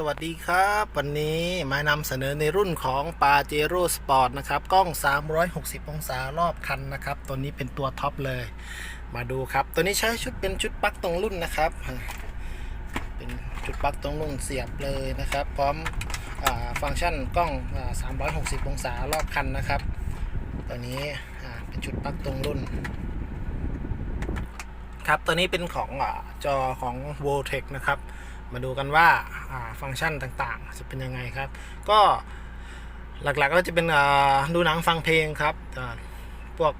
สวัสดีครับ วันนี้มานำเสนอในรุ่นของปาเจโร่สปอร์ตนะครับ กล้อง 360 องศารอบคันนะครับ ตัวนี้เป็นตัวท็อปเลย มาดูครับ ตัวนี้ใช้ชุดเป็นชุดปลั๊กตรงรุ่นนะครับ เป็นชุดปลั๊กตรงรุ่นเสียบเลยนะครับ พร้อมอฟังก์ชันกล้อง 360 องศารอบคันนะครับ ตัวนี้เป็นชุดปลั๊กตรงรุ่นครับตัวนี้เป็นของอจอของ v o t e c นะครับ มาดูกันว่าฟังก์ชันต่างๆ จะเป็นยังไงครับ ก็หลักๆก็จะเป็นดูหนังฟังเพลงครับพวก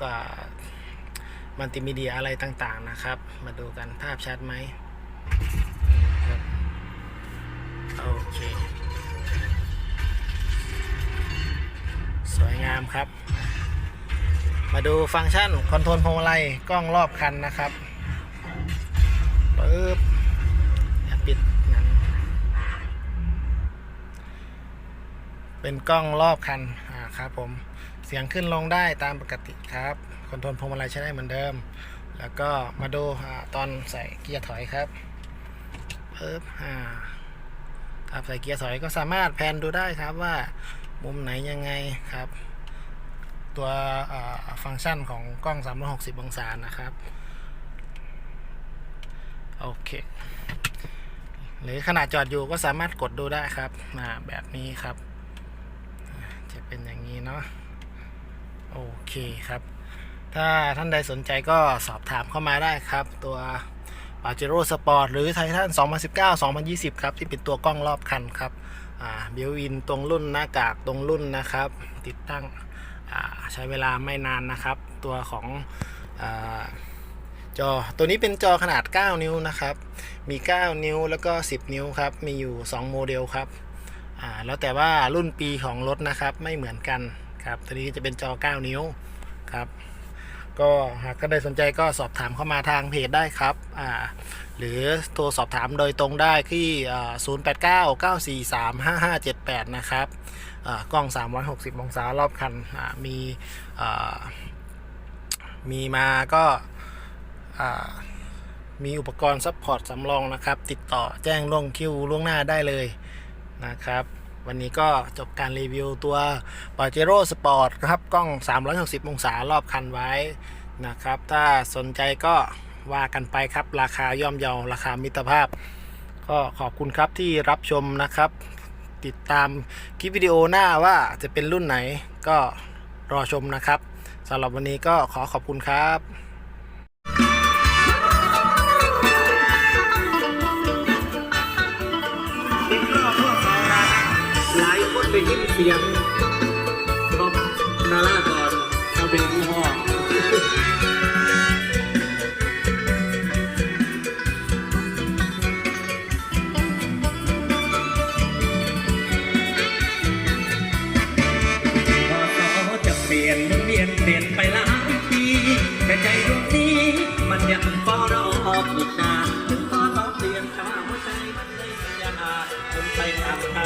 มัลติมีเดียอะไรต่างๆนะครับ มาดูกันภาพชัดไหมโอเค สวยงามครับ มาดูฟังก์ชันคอนโทรลพวงมาลัยกล้องรอบคันนะครับปึ๊บอย่าปิดหนัง เป็นกล้องรอบคันอ่าครับผมเสียงขึ้นลงได้ตามปกติครับคอนโทรลพวงมาลัยใช้ได้เหมือนเดิม แล้วก็มาดูอตอนใส่เกียร์ถอยครับปึ๊บอ่าครับใส่เกียร์ถอยก็สามารถแพนดูได้ครับว่ามุมไหนยังไงครับ ตัวฟังก์ชันของกล้อง 360 องศานะครับ โอเค หรือขณะจอดอยู่ก็สามารถกดดูได้ครับแบบนี้ครับ เป็นอย่างนี้เนาะโอเคครับ ถ้าท่านใดสนใจก็สอบถามเข้ามาได้ครับ ตัว p a j e r o Sport หรือไททัน2019 2020 ครับ ที่เป็นตัวกล้องรอบคันครับบิวอินตรงรุ่นหน้ากากตรงรุ่นนะครับ ติดตั้งใช้เวลาไม่นานนะครับ ตัวของอจอตัวนี้เป็นจอขนาด 9 นิ้วนะครับ มี 9 นิ้วแล้วก็ 10 นิ้วครับ มีอยู่ 2 โมเดลครับ อ่าแล้วแต่ว่ารุ่นปีของรถนะครับไม่เหมือนกันครับตัวนี้จะเป็นจอ 9 นิ้วครับก็หากท่านใดสนใจก็สอบถามเข้ามาทางเพจได้ครับอ่าหรือโทรสอบถามโดยตรงได้ที่ 089 943 5578 นะครับกล้อง 360 องศารอบคันมีมีมาก็มีอุปกรณ์ซัพพอร์ตสำรองนะครับ ติดต่อแจ้งล่วงคิวล่วงหน้าได้เลย นะครับ วันนี้ก็จบการรีวิวตัว p a j e r o Sport ครับ กล้อง 360 องศารอบคันไว้นะครับ ถ้าสนใจก็ว่ากันไปครับ ราคาย่อมเยาราคามิตรภาพ ก็ขอบคุณครับที่รับชมนะครับ ติดตามคลิปวิดีโอหน้าว่าจะเป็นรุ่นไหนก็รอชมนะครับสำหรับวันนี้ก็ขอขอบคุณครับ เสียงท็อปนาราก่อนเอาเป็นยี่ห้อพอสอจะเปลี่ยนเวียนเปลี่ยนไปหลายปีแต่ใจดวงนี้ มันยังเฝ้ารออีกนานถึงพอสอเปลี่ยนทาหัวใจมันเลยสัญญาจนไปตามทาง